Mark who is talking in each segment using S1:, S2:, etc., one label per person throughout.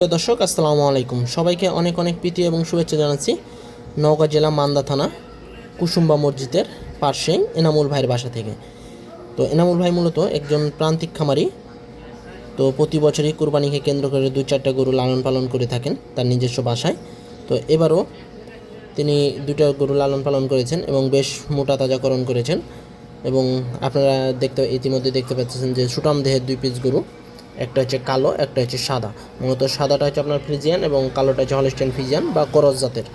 S1: প্রিয় দর্শক, আসসালামু আলাইকুম। সবাইকে অনেক অনেক প্রীতি এবং শুভেচ্ছা জানাচ্ছি নওগাঁ জেলা মান্দা থানা, কুসুম্বা মসজিদের পার্শ্বেই এনামুল ভাইয়ের বাসা থেকে। তো এনামুল ভাই মূলত একজন প্রান্তিক খামারি। তো প্রতি বছরই কুরবানিকে কেন্দ্র করে দুই চারটা গরু লালন পালন করে থাকেন তার নিজস্ব বাসায়। তো এবারও তিনি দুটো গরু লালন পালন করেছেন এবং বেশ মোটা তাজাকরণ করেছেন। এবং আপনারা দেখতে, ইতিমধ্যে দেখতে পাচ্ছেন যে সুটাম দেহের দুই পিস গরু। একটা হচ্ছে কালো, একটা হচ্ছে সাদা। মূলত সাদাটা হচ্ছে আপনার ফ্রিজিয়ান এবং কালোটা হচ্ছে হলিস্টেন ফ্রিজিয়ান বা করজ জাতের।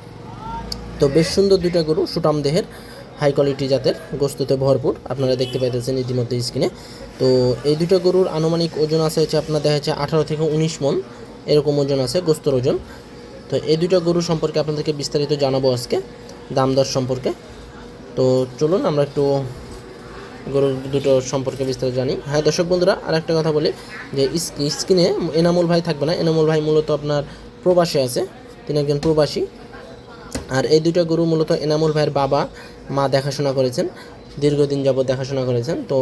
S1: তো বেশ সুন্দর দুইটা গরু সুটাম দেহের হাই কোয়ালিটি জাতের, গোস্ততে ভরপুর। আপনারা দেখতে পাইতেছেন ইতিমধ্যে স্ক্রিনে তো এই দুটো গরুর আনুমানিক ওজন আছে হচ্ছে আপনার দেখা যাচ্ছে আঠারো থেকে উনিশ মন। এরকম ওজন আছে, গোস্তর ওজন। তো এই দুটো গরু সম্পর্কে আপনাদেরকে বিস্তারিত জানাব আজকে, দাম দর সম্পর্কে। তো চলুন আমরা একটু গরু দুটো সম্পর্কে বিস্তারিত জানি। হ্যাঁ দর্শক বন্ধুরা আর একটা কথা বলি, যে স্ক্রিনে এনামুল ভাই থাকবে না। এনামুল ভাই মূলত আপনার প্রবাসী আছে, তিনি একজন প্রবাসী। আর এই দুটো গরু মূলত এনামুল ভাইয়ের বাবা, মা দেখাশোনা করেছেন, দীর্ঘদিন যাবৎ দেখাশোনা করেছেন। তো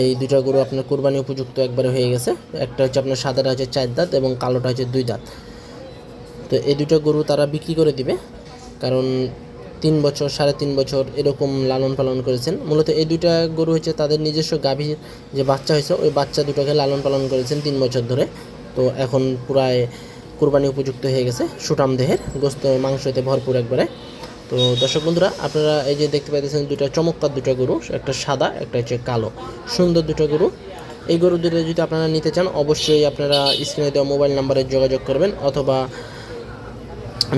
S1: এই দুটো গরু আপনার কোরবানি উপযুক্ত একবারে হয়ে গেছে। একটা হচ্ছে আপনার সাদাটা হচ্ছে চার দাঁত এবং কালোটা হচ্ছে দুই দাঁত। তো এই দুটো গরু তারা বিক্রি করে দিবে, কারণ তিন বছর, সাড়ে তিন বছর এরকম লালন পালন করেছেন। মূলত এই দুইটা গরু হচ্ছে তাদের নিজস্ব গাভীর যে বাচ্চা হয়েছে, ওই বাচ্চা দুটোকে লালন পালন করেছেন তিন বছর ধরে। তো এখন প্রায় কুরবানি উপযুক্ত হয়ে গেছে সুটাম দেহের, গোস্ত মাংসতে ভরপুর একবারে। তো দর্শক বন্ধুরা, আপনারা এই যে দেখতে পাইতেছেন দুটো চমৎকার দুটো গরু, একটা সাদা, একটা হচ্ছে কালো। সুন্দর দুটো গরু। এই গরু দুটো যদি আপনারা নিতে চান, অবশ্যই আপনারা স্ক্রিনে দেওয়া মোবাইল নাম্বারে যোগাযোগ করবেন অথবা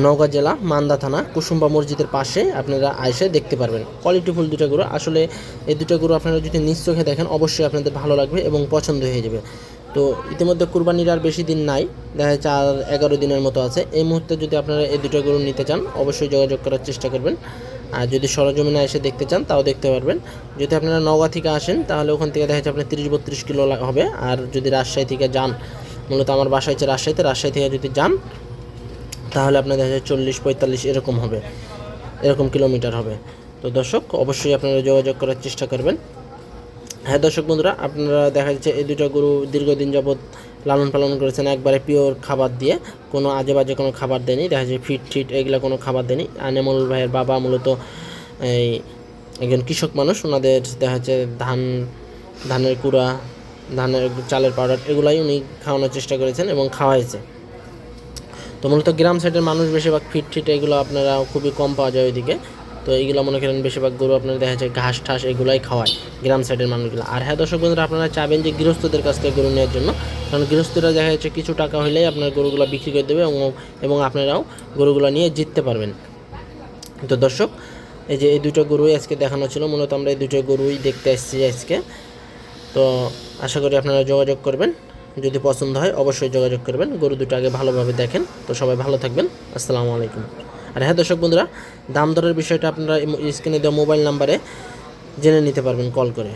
S1: নওগাঁ জেলা, মান্দা থানা, কুসুম্বা মসজিদের পাশে আপনারা আইসে দেখতে পারবেন। কোয়ালিটিফুল দুটো গরু। আসলে এই দুটো গরু আপনারা যদি নিজ চোখে দেখেন, অবশ্যই আপনাদের ভালো লাগবে এবং পছন্দ হয়ে যাবে। তো ইতিমধ্যে কুরবানির আর বেশি দিন নাই, দেখা যাচ্ছে আর এগারো দিনের মতো আছে। এই মুহূর্তে যদি আপনারা এই দুটো গরু নিতে চান, অবশ্যই যোগাযোগ করার চেষ্টা করবেন। আর যদি সরজমিনে এসে দেখতে চান, তাও দেখতে পারবেন। যদি আপনারা নওগাঁ থেকে আসেন, তাহলে ওখান থেকে দেখা যাচ্ছে আপনার তিরিশ বত্রিশ কিলো হবে। আর যদি রাজশাহী থেকে যান, মূলত আমার বাসা হচ্ছে রাজশাহীতে, রাজশাহী থেকে যদি যান তাহলে আপনার দেখা যায় চল্লিশ, পঁয়তাল্লিশ এরকম হবে, এরকম কিলোমিটার হবে। তো দর্শক, অবশ্যই আপনারা যোগাযোগ করার চেষ্টা করবেন। হ্যাঁ দর্শক বন্ধুরা, আপনারা দেখা যাচ্ছে এই দুটো গরু দীর্ঘদিন যাবৎ লালন পালন করেছেন, একবারে পিওর খাবার দিয়ে। কোনো আজে বাজে কোনো খাবার দেয়নি, দেখা যাচ্ছে ফিট ফিট এগুলো কোনো খাবার দেয়নি। আনেমল ভাইয়ের বাবা মূলত এই একজন কৃষক মানুষ, ওনাদের দেখা যাচ্ছে ধান, ধানের কুড়া, ধানের চালের পাউডার, এগুলাই উনি খাওয়ানোর চেষ্টা করেছেন এবং খাওয়াইছে। তো মূলত গ্রাম সাইডের মানুষ বেশিরভাগ ফিট ফিট এগুলো আপনারা খুবই কম পাওয়া যায় ওইদিকে। তো এইগুলো মনে করেন বেশিরভাগ গরু আপনারা দেখা যায় ঘাস ঠাস এগুলাই খাওয়ায় গ্রাম সাইডের মানুষগুলো। আর হ্যাঁ দর্শক বন্ধুরা, আপনারা চাবেন যে গৃহস্থদের কাছ থেকে গরু নেওয়ার জন্য, কারণ গৃহস্থরা দেখা যাচ্ছে কিছু টাকা হলেই আপনার গরুগুলো বিক্রি করে দেবে এবং এবং আপনারাও গরুগুলো নিয়ে জিততে পারবেন। তো দর্শক, এই যে এই দুটো গরুই আজকে দেখানো ছিল, মূলত আমরা এই দুটো গরুই দেখতে এসেছি আজকে। তো আশা করি আপনারা যোগাযোগ করবেন। যদি পছন্দ হয়, অবশ্যই যোগাযোগ করবেন। গরু দুটো আগে ভালোভাবে দেখেন। তো সবাই ভালো থাকবেন। আসসালামু আলাইকুম। আর হ্যাঁ দর্শক বন্ধুরা, দাম দরের বিষয়টা আপনারা স্ক্রিনে দেওয়া মোবাইল নাম্বারে জেনে নিতে পারবেন কল করে।